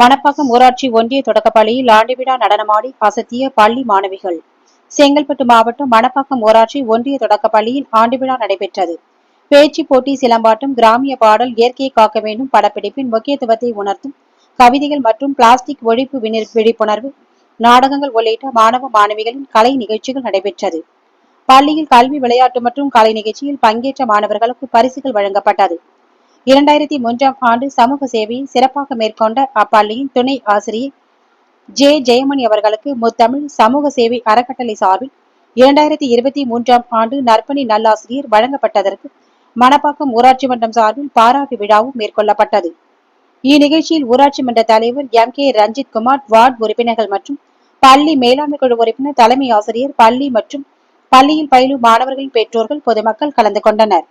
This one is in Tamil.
மணப்பாக்கம் ஊராட்சி ஒன்றிய தொடக்கப்பள்ளியில் ஆண்டு விழா நடனமாடி அசத்திய பள்ளி மாணவிகள். செங்கல்பட்டு மாவட்டம் மணப்பாக்கம் ஊராட்சி ஒன்றிய தொடக்கப்பள்ளியில் ஆண்டு விழா நடைபெற்றது. பேச்சு போட்டி சிலம்பாட்டம் கிராமிய பாடல் இயற்கையை காக்க வேண்டும் படப்பிடிப்பின் முக்கியத்துவத்தை உணர்த்தும் கவிதைகள் மற்றும் பிளாஸ்டிக் ஒழிப்பு விழிப்புணர்வு நாடகங்கள் உள்ளிட்ட மாணவ மாணவிகளின் கலை நிகழ்ச்சிகள் நடைபெற்றது. பள்ளியில் கல்வி விளையாட்டு மற்றும் கலை நிகழ்ச்சியில் பங்கேற்ற மாணவர்களுக்கு பரிசுகள் வழங்கப்பட்டது. இரண்டாயிரத்தி மூன்றாம் ஆண்டு சமூக சேவையை சிறப்பாக மேற்கொண்ட அப்பள்ளியின் துணை ஆசிரியர் ஜே ஜெயமணி அவர்களுக்கு முத்தமிழ் சமூக சேவை அறக்கட்டளை சார்பில் இரண்டாயிரத்தி இருபத்தி மூன்றாம் ஆண்டு நற்பணி நல்லாசிரியர் வழங்கப்பட்டதற்கு மணப்பாக்கம் ஊராட்சி மன்றம் சார்பில் பாராட்டு விழாவும் மேற்கொள்ளப்பட்டது. இந்நிகழ்ச்சியில் ஊராட்சி மன்ற தலைவர் M K Ranjith Kumar ward உறுப்பினர்கள் மற்றும் பள்ளி மேலாண்மை குழு உறுப்பினர் தலைமை ஆசிரியர் பள்ளி மற்றும் பள்ளியில் பயிலும் மாணவர்களின் பெற்றோர்கள் பொதுமக்கள் கலந்து கொண்டனர்.